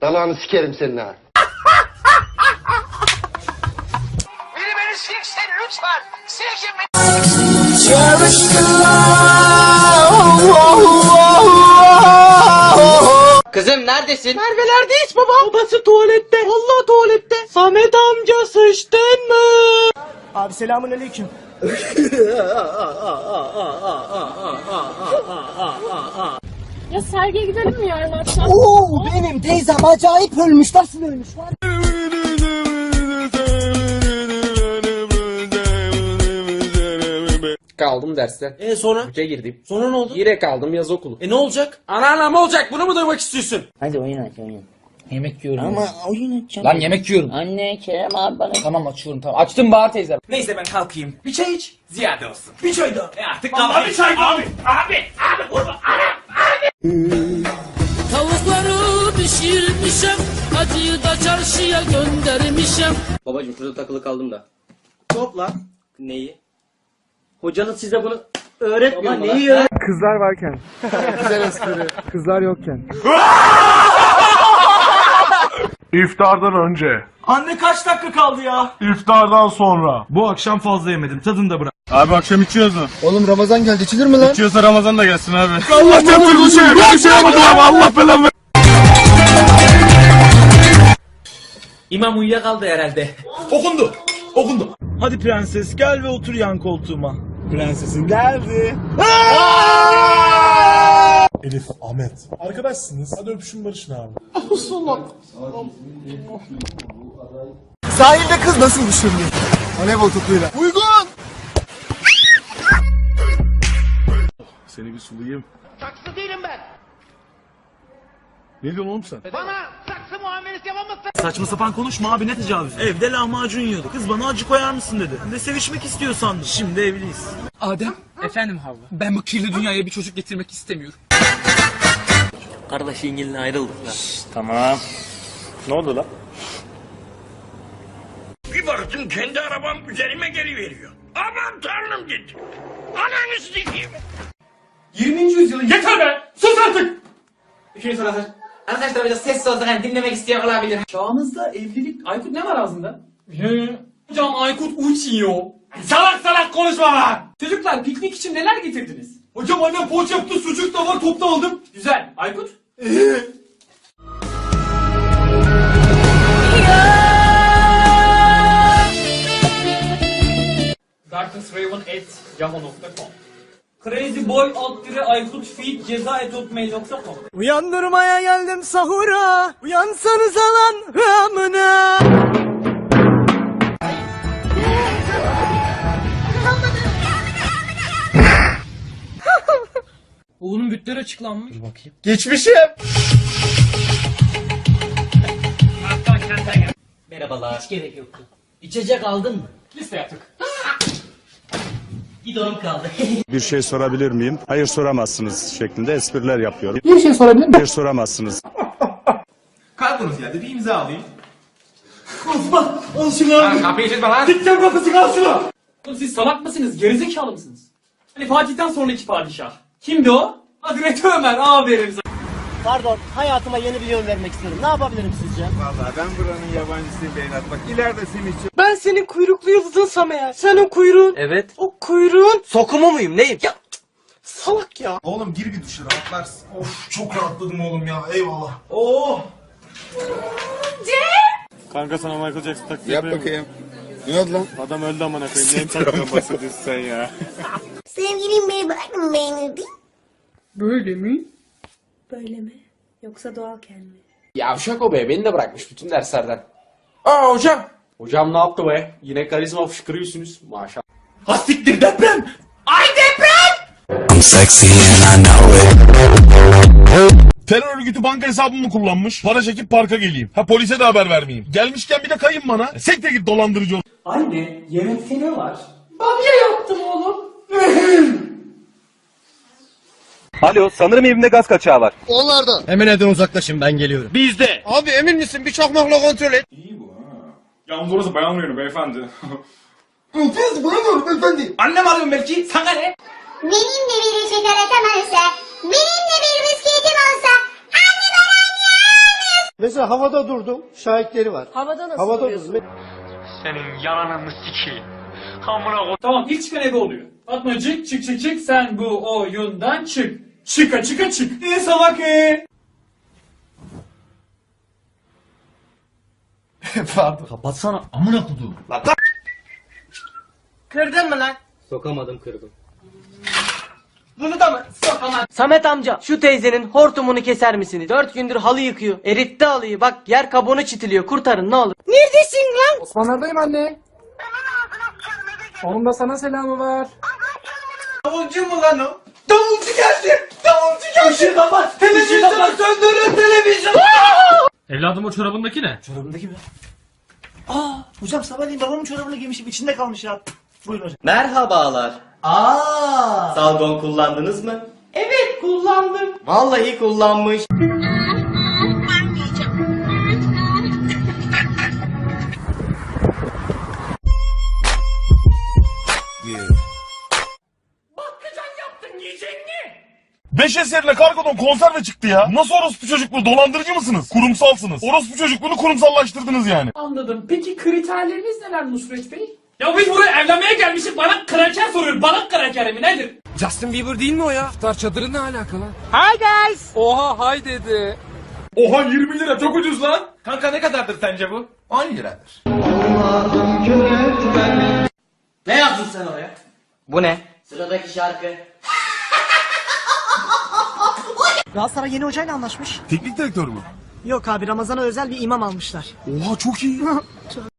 Dalağını sikerim senin ha. Biri beni silsin lütfen. Silkin beni. Kızım neredesin? Merve'lerdeyiz baba. Babası tuvalette. Allah tuvalette. Samet amca sıçtın mı? Abi selamun aleyküm. Ya sergiye gidelim mi yarın akşam? Oo benim teyzem acayip ölmüş. Nasıl ölmüş? Kaldım derste. E sonra? Üçe girdim. Sonra ne oldu? Yine kaldım yaz okulu. E ne olacak? Anneannem ne olacak? Bunu mu duymak istiyorsun? Hadi oyun aç oyun. Yemek yiyorum. Ama oyun açacağım. Lan yemek yiyorum. Anne Kerem abi bana. Tamam açıyorum tamam. Açtım Bahar teyze. Neyse ben kalkayım. Bir çay iç. Ziyade olsun. Bir çay daha. E artık kalkayım. bir çay Abi. Abi. Abi. Vurma. Tavukları pişirmişem Acıyı da çarşıya göndermişem Babacım şurada takılı kaldım da. Top lan. Neyi? Hocanız size bunu öğretmiyor mu? lan? Kızlar varken. Güzel espri. Kızlar yokken. İftardan önce, Anne kaç dakika kaldı ya? iftardan sonra. Bu akşam fazla yemedim. Tadını da bırak. Abi akşam içiyoruz mu? Oğlum Ramazan geldi. İçilir mi lan? İçiyorsa Ramazan da gelsin abi. Allah çarptır bu şey. Bir şey yapmadım abi. Allah belamı. İmam uyuyakaldı herhalde. Okundu. Okundu. Hadi prenses gel ve otur yan koltuğuma. Prensesin geldi. Elif, Ahmet. Arkadaşsınız. Hadi öpüşün barışın abi. Sahilde kız nasıl düşündü? Voleybol topuyla. Uygun. Seni bir sulayayım. Saksı değilim ben. Ne diyorsun oğlum sen? Bana saksı muamelesi yapamazsın. Saçma sapan konuşma abi ne tecavüz? Evde lahmacun yiyordu. Kız bana acı koyar mısın dedi. Ben de sevişmek istiyor sandım. Şimdi evliyiz. Adem. Efendim Havva. Ben bu kirli dünyaya bir çocuk getirmek istemiyorum. Kardeş İngil'le ayrıldık lan. Tamam. Ne oldu lan? Bir baktım kendi arabam üzerime geliveriyor. Aman tanrım dedi. Ananı sikeyim. 20. yüzyılın yeter be! Sus artık! Üçüncü soru hazır. Arkadaşlar biraz sessiz olsak hani dinlemek isteyen olabilir. Çağımızda evlilik... Aykut ne var ağzında? Hocam Aykut uçuyor. Salak salak konuşma lan! Çocuklar piknik için neler getirdiniz? Hocam annem poğaça yaptı, sucuk da var, topta aldım. Güzel. Aykut? darknessraven.yahoo.com Crazyboy alt dire Aykut feed ceza etotmail.com Uyandırmaya geldim sahura. Uyansanız alan amına. Oğlum bütler açıklanmış. Geçmişim. Merhabalar. Hiç gerek yoktu. İçecek aldın mı? Liste yaptık. Gidonum kaldı. Bir şey sorabilir miyim? Hayır soramazsınız şeklinde espriler yapıyorum. Bir şey sorabilir miyim? Hayır soramazsınız. Kargonuz geldi bir imza alayım. Osman al şunu abi. Kapıyı çizme lan! Dikten kapısı al şunu. Oğlum siz salak mısınız? Gerizekalı mısınız? Hani Fatih'ten sonraki padişah. Kimdi o? Hazreti Ömer aferin sana. Pardon hayatıma yeni bir yön vermek istiyorum. Ne yapabilirim sizce? Valla ben buranın yabancısıyım Beynat. Bak ileride seni için. Ben senin kuyruklu yıldızınsam eğer. Sen o kuyruğun. Evet. O kuyruğun. Sokumu muyum neyim? Ya salak ya. Oğlum gir bir duşa rahatlarsın. Of çok rahatladım oğlum ya eyvallah. Oo. Kanka sana Michael Jackson taklidi Yap bakayım. Ne oldu lan? Adam öldü amına koyayım. Neyin taklidinden bahsediyorsun sen ya? Sevgilim beni bırakın beğenirdi. Böyle mi? Böyle mi? Yoksa doğalken mi? Yavşak o be beni de bırakmış bütün derslerden. Aa hocam. Hocam ne yaptı be? Yine karizma fışkırıyorsunuz maşallah. Hastiktir deprem. Ay deprem! Terör örgütü banka hesabımı kullanmış. Para çekip parka geleyim. Ha polise de haber vermeyeyim. Gelmişken bir de kayın bana. Sekte git dolandırıcı ol. Anne yemekte ne var? Alo sanırım evimde gaz kaçağı var. Onlardan. Hemen evden uzaklaşın ben geliyorum. Bizde. Abi emin misin? Bir çakmakla kontrol et. Yalnız orası bayanmıyorum beyefendi. Biz bulamıyorum efendi. Annem arıyorum belki. Sana ne? Benimle bir şeker atamazsa, benimle bir bisikletim olsa, anne bana niye Mesela havada durdum. Şahitleri var. Havada nasıl Havada duruyorsun? durdum. Senin yalanını sikeyim. Amına koy. Tamam ilk çıkan ebe oluyor. Fatmacık çık çık çık sen bu oyundan çık. Çıka çıka çık. Ne salak e? Kırdın mı lan? Sokamadım kırdım. Bunu da mı? Sokamam. Samet amca şu teyzenin hortumunu keser misiniz? Dört gündür halı yıkıyor. Eritti halıyı bak yer kabuğunu çitiliyor. Kurtarın ne olur. Neredesin lan? Osmanlardayım anne. Onun da sana selamı var. Davulcu mu lan o? Davulcu geldi. Davulcu geldi. Işığı kapat. Televizyonu söndürün televizyon. Evladım o çorabındaki ne? Hocam sabahleyin babamın çorabını giymişim içinde kalmış ya. Buyurun hocam. Merhabalar. Aa. Salgon kullandınız mı? Evet kullandım. Vallahi kullanmış. 5 eserle kargodan konserve çıktı ya. Nasıl orospu çocukluğu? Dolandırıcı mısınız? Kurumsalsınız. Orospu çocukluğunu kurumsallaştırdınız yani. Anladım. Peki kriterleriniz neler Nusret Bey? Ya biz buraya evlenmeye gelmişiz bana kraker soruyor. Bana kraker mi nedir? Justin Bieber değil mi o ya? Star çadırı ne alakalı? Hi guys. Oha hay dedi. Oha 20 lira çok ucuz lan. Kanka ne kadardır sence bu? 10 liradır. Ne yazdın sen oraya? Bu ne? Sıradaki şarkı. Galatasaray yeni hocayla anlaşmış. Teknik direktör mü? Yok abi Ramazan'a özel bir imam almışlar. Oha çok iyi.